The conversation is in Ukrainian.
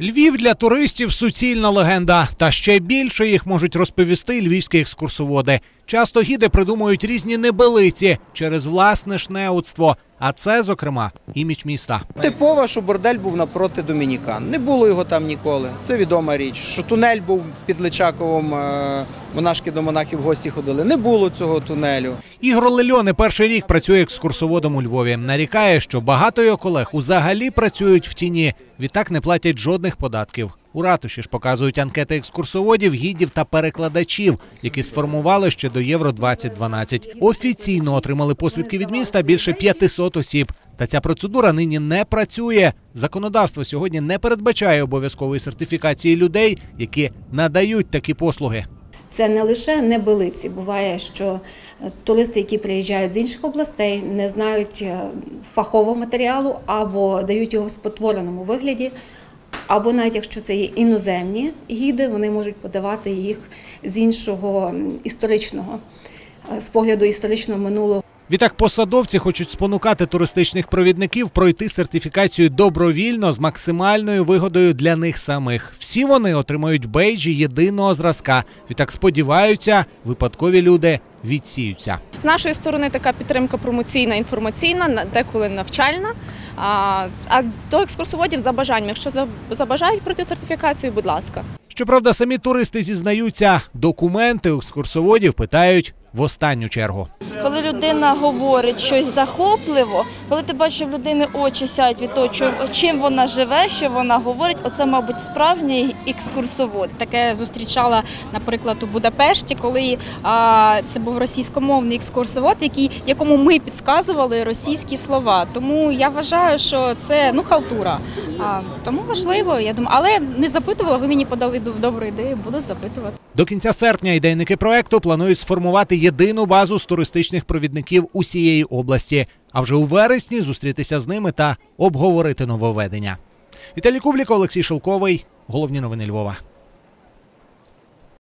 Львів для туристів суцільна легенда, та ще більше їх можуть розповісти львівські екскурсоводи. Часто гіди придумують різні небелиці через власне шнеудство. А це, зокрема, імідж міста. Типово, що бордель був напроти Домінікан. Не було його там ніколи. Це відома річ. Що тунель був під Личаковом, е, монашки до монахів гості ходили. Не було цього тунелю. Ігор Лельо не перший рік працює екскурсоводом у Львові. Нарікає, що багато його колег узагалі працюють в тіні. Відтак не платять жодних податків. У ратуші ж показують анкети екскурсоводів, гідів та перекладачів, які сформували ще до Євро 2012. Офіційно отримали посвідки від міста більше 500 осіб. Та ця процедура нині не працює. Законодавство сьогодні не передбачає обов'язкової сертифікації людей, які надають такі послуги. Це не лише небелиці. Буває, що е, туристи, які приїжджають з інших областей, не знають е, фахового матеріалу або дають його в спотвореному вигляді. Або навіть якщо це є іноземні гіди, вони можуть подавати їх з іншого історичного е, з погляду історичного минулого. Відтак посадовці хочуть спонукати туристичних провідників пройти сертифікацію добровільно з максимальною вигодою для них самих. Всі вони отримають бейджі єдиного зразка. Відтак сподіваються, випадкові люди відсіються. З нашої сторони така підтримка промоційна, інформаційна, деколи навчальна. А, а до екскурсоводів за бажанням. Якщо забажають пройти сертифікацію, будь ласка. Щоправда, самі туристи зізнаються, документи у екскурсоводів питають в останню чергу. Коли людина говорить щось захопливо, коли ти бачиш, що в людини очі сяють від того, чим- чим вона живе, що вона говорить, оце, мабуть, справжній екскурсовод. таке зустрічала, наприклад, у Будапешті, коли а, це був російськомовний екскурсовод, який, якому ми підказували російські слова. Тому я вважаю, що це ну халтура. А, тому важливо, я думаю, але не запитувала. Ви мені подали доб- добру ідею, буду запитувати. До кінця серпня ідейники проекту планують сформувати єдину базу з туристичних провідників усієї області, а вже у вересні зустрітися з ними та обговорити нововведення. Віталій Кублік, Олексій Шелковий. Головні новини Львова.